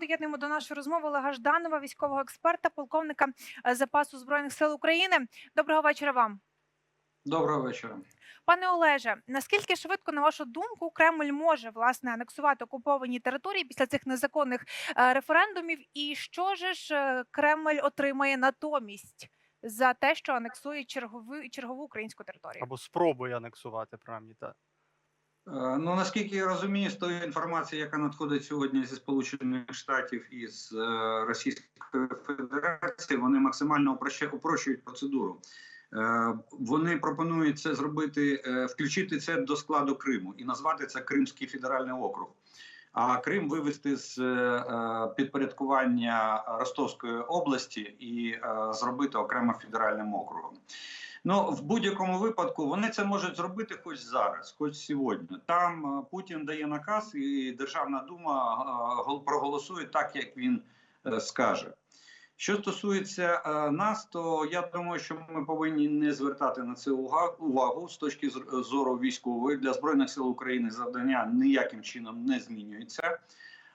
Доєднуємо до нашої розмови Олега Жданова, військового експерта, полковника е, запасу збройних сил України. Доброго вечора вам, Доброго вечора. пане Олеже. Наскільки швидко, на вашу думку, Кремль може власне анексувати окуповані території після цих незаконних е, референдумів? І що же ж е, Кремль отримає натомість за те, що анексує чергову чергову українську територію? Або спробує анексувати, принаймні, так. Е, Ну наскільки я розумію, з тої інформації, яка надходить сьогодні зі Сполучених Штатів і з е, Російської Федерації, вони максимально упрощують процедуру. Е, Вони пропонують це зробити, включити це до складу Криму і назвати це Кримський федеральний округ. А Крим вивести з підпорядкування Ростовської області і зробити окремо федеральним округом. Ну, в будь-якому випадку вони це можуть зробити хоч зараз, хоч сьогодні. Там е, Путін дає наказ, і Державна дума е, проголосує так, як він е, скаже. Що стосується нас, то я думаю, що ми повинні не звертати на це увагу з точки зору військової для збройних сил України завдання ніяким чином не змінюється.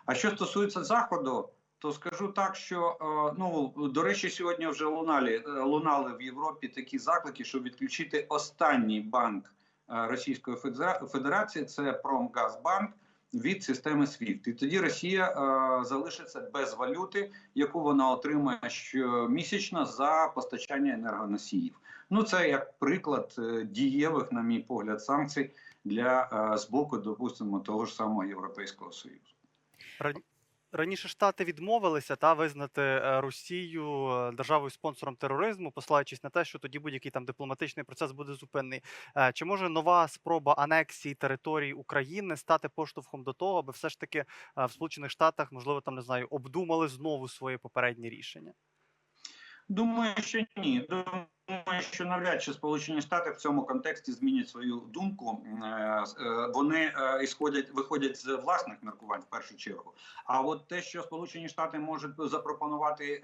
А що стосується заходу, то скажу так, що е, ну до речі, сьогодні вже лунали, е, лунали в Європі такі заклики, щоб відключити останній банк е, Російської Федера- Федерації, це Промгазбанк, від системи SWIFT. І тоді Росія залишиться без валюти, яку вона отримує щомісячно за постачання енергоносіїв. Ну це як приклад дієвих, на мій погляд, санкцій для е, з боку, допустимо, того ж самого Європейського Союзу. Ран- Раніше Штати відмовилися та визнати е, Росію е, державою спонсором тероризму, посилаючись на те, що тоді будь-який там дипломатичний процес буде зупинений. Е, Чи може нова спроба анексії території України стати поштовхом до того, аби все ж таки в Сполучених Штатах, можливо, там не знаю, обдумали знову своє попереднє рішення? Думаю, що ні. Думаю, що навряд чи Сполучені Штати в цьому контексті змінять свою думку. Е, е, Вони е, ісходять, виходять з власних міркувань в першу чергу. А от те, що Сполучені Штати можуть запропонувати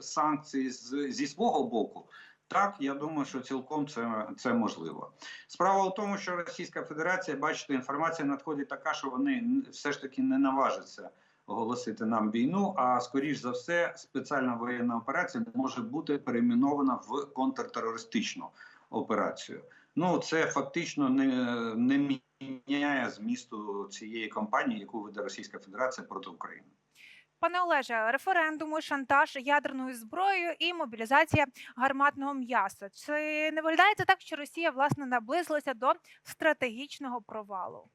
санкції з, зі свого боку. Так, я думаю, що цілком це, це можливо. Справа в тому, що Російська Федерація, бачите, інформація надходить така, що вони все ж таки не наважаться оголосити нам війну. А скоріш за все, спеціальна воєнна операція може бути перейменована в контртерористичну операцію. Ну це фактично не, не міняє змісту цієї кампанії, яку веде Російська Федерація проти України. Пане Олеже, референдуми, шантаж ядерною зброєю і мобілізація гарматного м'яса. Чи не виглядає це так, що Росія власне наблизилася до стратегічного провалу?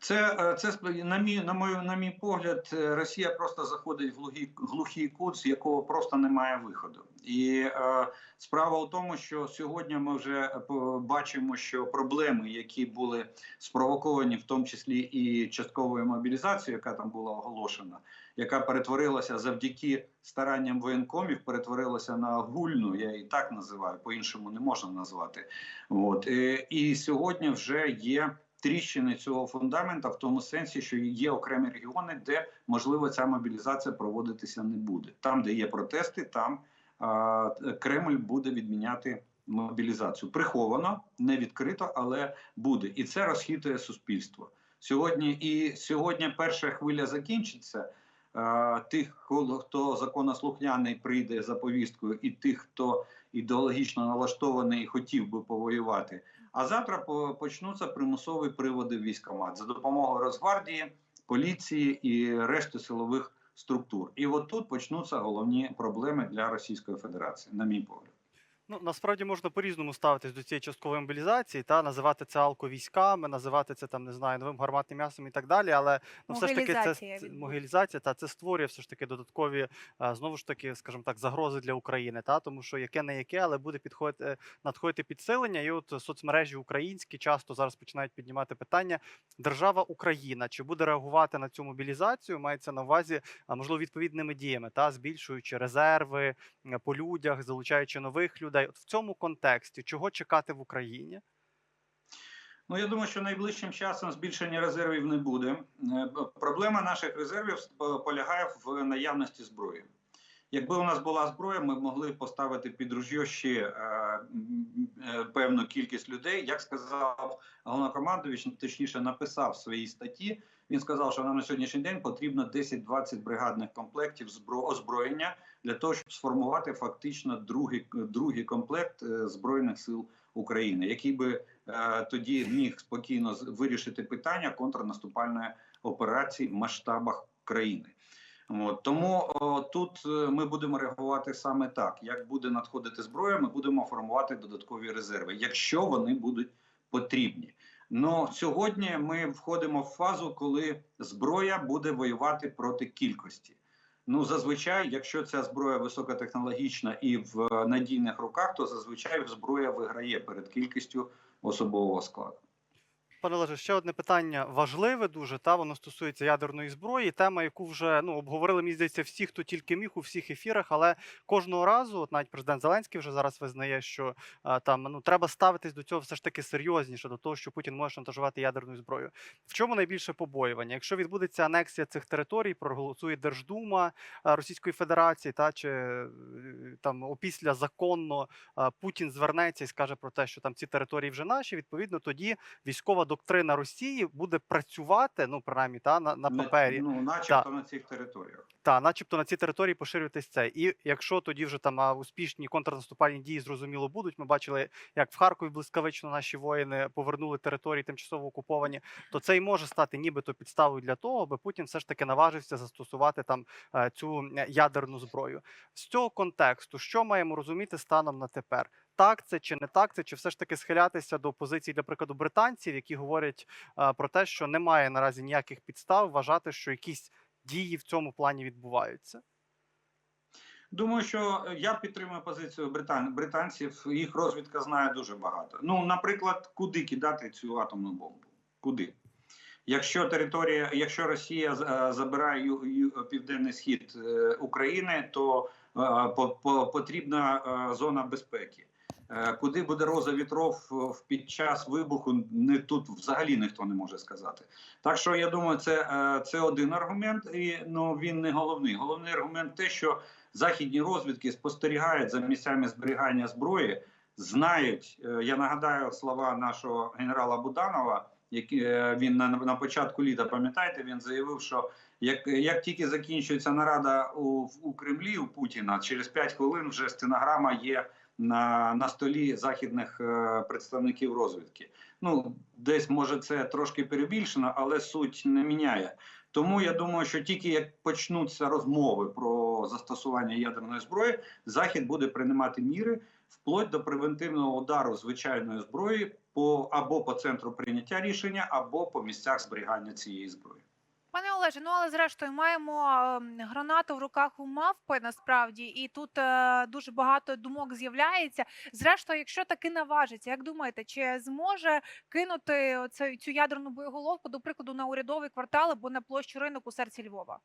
Це, е, це на мій на мою на мій погляд, е, Росія просто заходить в глухий, глухий кут, з якого просто немає виходу. І е, справа у тому, що сьогодні ми вже е, бачимо, що проблеми, які були спровоковані, в тому числі і частковою мобілізацією, яка там була оголошена, яка перетворилася завдяки старанням воєнкомів, перетворилася на гульну. Я її так називаю, по-іншому не можна назвати. От е, і сьогодні вже є тріщини цього фундамента в тому сенсі, що є окремі регіони, де можливо ця мобілізація проводитися не буде. Там, де є протести, там а, Кремль буде відміняти мобілізацію. Приховано, не відкрито, але буде. І це розхитує суспільство. Сьогодні і сьогодні перша хвиля закінчиться. Тих, хто законослухняний прийде за повісткою, і тих, хто ідеологічно налаштований і хотів би повоювати. А завтра по- почнуться примусові приводи в військкомат за допомогою Росгвардії, поліції і решти силових структур. І от тут почнуться головні проблеми для Російської Федерації, на мій погляд. Ну насправді можна по-різному ставитись до цієї часткової мобілізації та називати це алковійськами, називати це там не знаю новим гарматним м'ясом і так далі. Але ну все ж таки це могилізація, та це створює все ж таки додаткові е, знову ж таки, скажімо так, загрози для України. Та тому що яке не яке, але буде підходити е, надходити підсилення. І от соцмережі українські часто зараз починають піднімати питання: держава Україна чи буде реагувати на цю мобілізацію? Мається на увазі, а можливо, відповідними діями, та збільшуючи резерви по людях, залучаючи нових людей. От в цьому контексті чого чекати в Україні? Ну я думаю, що найближчим часом збільшення резервів не буде. Е, Проблема наших резервів полягає в наявності зброї. Якби у нас була зброя, ми б могли поставити під ружьо ще е, е, певну кількість людей. Як сказав головнокомандувач, точніше написав в своїй статті. Він сказав, що нам на сьогоднішній день потрібно 10-20 бригадних комплектів збро- озброєння для того, щоб сформувати фактично другий, другий комплект е, збройних сил України, який би е, тоді міг спокійно вирішити питання контрнаступальної операції в масштабах країни. От, тому о, тут е, ми будемо реагувати саме так: як буде надходити зброя, ми будемо формувати додаткові резерви, якщо вони будуть потрібні. Ну сьогодні ми входимо в фазу, коли зброя буде воювати проти кількості. Ну зазвичай, якщо ця зброя високотехнологічна і в е, надійних руках, то зазвичай зброя виграє перед кількістю особового складу. Пане Олеже, ще одне питання важливе дуже, та воно стосується ядерної зброї. Тема, яку вже ну обговорили, мені здається, всі, хто тільки міг у всіх ефірах, але кожного разу, от навіть президент Зеленський вже зараз визнає, що а, там ну треба ставитись до цього все ж таки серйозніше, до того, що Путін може шантажувати ядерною зброєю. В чому найбільше побоювання? Якщо відбудеться анексія цих територій, проголосує Держдума Російської Федерації, та чи е, там опісля законно Путін звернеться і скаже про те, що там ці території вже наші. Відповідно, тоді військова доктрина Росії буде працювати, ну принаймні та на, на папері, ну, начебто на цих територіях. та начебто на ці території поширюватись це. І якщо тоді вже там успішні контрнаступальні дії зрозуміло будуть, ми бачили, як в Харкові блискавично наші воїни повернули території тимчасово окуповані, то це й може стати нібито підставою для того, аби Путін все ж таки наважився застосувати там е, цю е, ядерну зброю. З цього контексту, що маємо розуміти станом на тепер? Так, це чи не так, це чи все ж таки схилятися до позицій, для прикладу, британців, які говорять е, про те, що немає наразі ніяких підстав вважати, що якісь дії в цьому плані відбуваються. Думаю, що е, я підтримую позицію британ... британців. Їх розвідка знає дуже багато. Ну, наприклад, куди кидати цю атомну бомбу? Куди? Якщо територія, якщо Росія е, забирає південний схід України, то по, по, потрібна зона безпеки. Е, Куди буде роза вітров в- під час вибуху, не тут взагалі ніхто не може сказати. Так що я думаю, це, е, це один аргумент, і ну він не головний. Головний аргумент те, що західні розвідки спостерігають за місцями зберігання зброї, знають. е, Я нагадаю слова нашого генерала Буданова, які е, він на, на початку літа пам'ятаєте, він заявив, що як, як тільки закінчується нарада у, у Кремлі у Путіна, через 5 хвилин вже стенограма є на, на столі західних е, представників розвідки. Ну, десь може це трошки перебільшено, але суть не міняє. Тому я думаю, що тільки як почнуться розмови про застосування ядерної зброї, Захід буде приймати міри вплоть до превентивного удару звичайної зброї по або по центру прийняття рішення, або по місцях зберігання цієї зброї. Пане Олеже, ну але зрештою маємо ем, гранату в руках у мавпи насправді, і тут е, дуже багато думок з'являється. Зрештою, якщо таки наважиться, як думаєте, чи зможе кинути оце, цю ядерну боєголовку, до прикладу, на урядовий квартал або на площу ринок у серці Львова?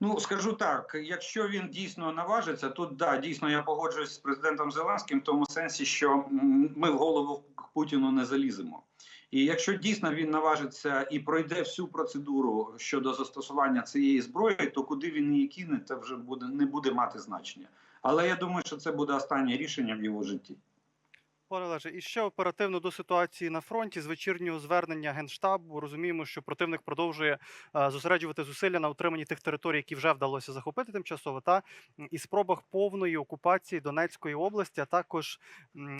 Ну скажу так: якщо він дійсно наважиться, тут да дійсно я погоджуюсь з президентом Зеленським в тому сенсі, що ми в голову Путіну не заліземо. І якщо дійсно він наважиться і пройде всю процедуру щодо застосування цієї зброї, то куди він її кине, це вже буде не буде мати значення. Але я думаю, що це буде останнє рішення в його житті. Пане Олеже, і ще оперативно до ситуації на фронті з вечірнього звернення генштабу. Розуміємо, що противник продовжує е, зосереджувати зусилля на утриманні тих територій, які вже вдалося захопити тимчасово, та і спробах повної окупації Донецької області, а також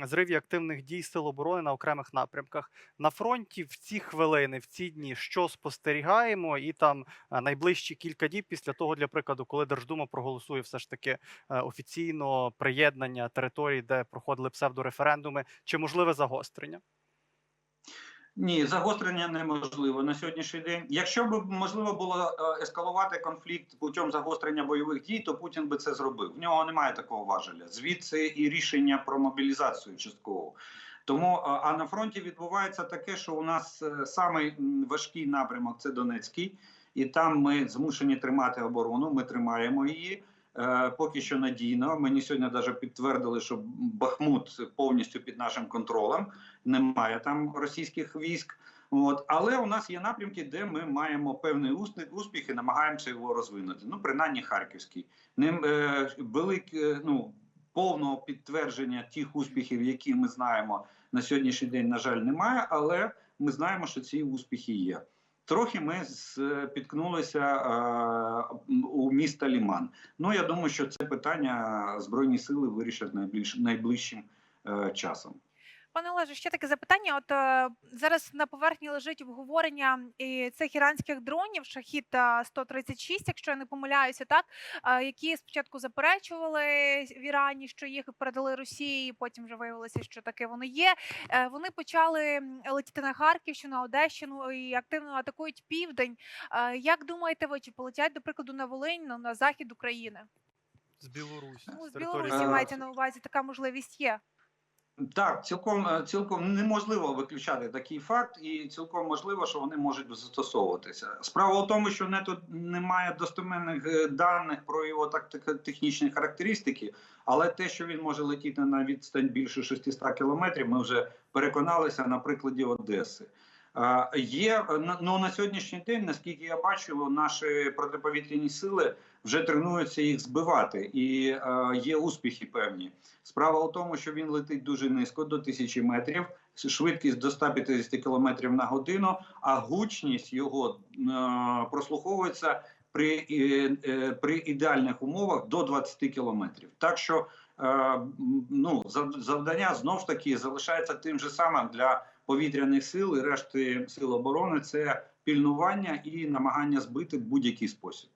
зриві активних дій сил оборони на окремих напрямках. На фронті в ці хвилини, в ці дні, що спостерігаємо, і там е, найближчі кілька діб після того, для прикладу, коли Держдума проголосує все ж таки е, офіційно приєднання територій, де проходили псевдореферендуми, чи можливе загострення? Ні, загострення неможливо на сьогоднішній день. Якщо б можливо було е, ескалувати конфлікт путем загострення бойових дій, то Путін би це зробив. В нього немає такого важеля. Звідси і рішення про мобілізацію частково. Тому е, а на фронті відбувається таке, що у нас е, самий важкий напрямок це Донецький, і там ми змушені тримати оборону. Ми тримаємо її. Е, Поки що надійно. Мені сьогодні навіть підтвердили, що Бахмут повністю під нашим контролем немає там російських військ. От, але у нас є напрямки, де ми маємо певний успіх і намагаємося його розвинути. Ну, принаймні Харківський. Ним е, велике, ну повного підтвердження тих успіхів, які ми знаємо на сьогоднішній день, на жаль, немає, але ми знаємо, що ці успіхи є. Трохи ми спіткнулися е, у міста Ліман. Ну я думаю, що це питання збройні сили вирішать найбільш найближчим е, часом. Пане Олеже, ще таке запитання. От е, зараз на поверхні лежить обговорення і цих іранських дронів, шахід 136, якщо я не помиляюся, так е, які спочатку заперечували в Ірані, що їх передали Росії, потім вже виявилося, що таке воно є. Е, вони почали летіти на Харківщину, Одещину і активно атакують південь. Е, як думаєте, ви чи полетять до прикладу на Волинь, ну, на захід України? З Білорусі. Ну, з Білорусі Е, мається на увазі така можливість є. Так, цілком е, цілком неможливо виключати такий факт, і цілком можливо, що вони можуть застосовуватися. Справа в тому, що не немає достеменних е, даних про його тактико- технічні характеристики, але те, що він може летіти на відстань більше 600 кілометрів, ми вже переконалися на прикладі Одеси. Є ну, на сьогоднішній день, наскільки я бачу, наші протиповітряні сили вже тренуються їх збивати, і е, є успіхи певні. Справа у тому, що він летить дуже низько до тисячі метрів, швидкість до 150 км на годину, а гучність його е, прослуховується при, е, при ідеальних умовах до 20 км. Так що е, ну, завдання знов ж таки залишається тим же самим для повітряних сил і решти сил оборони це пільнування і намагання збити будь-який спосіб.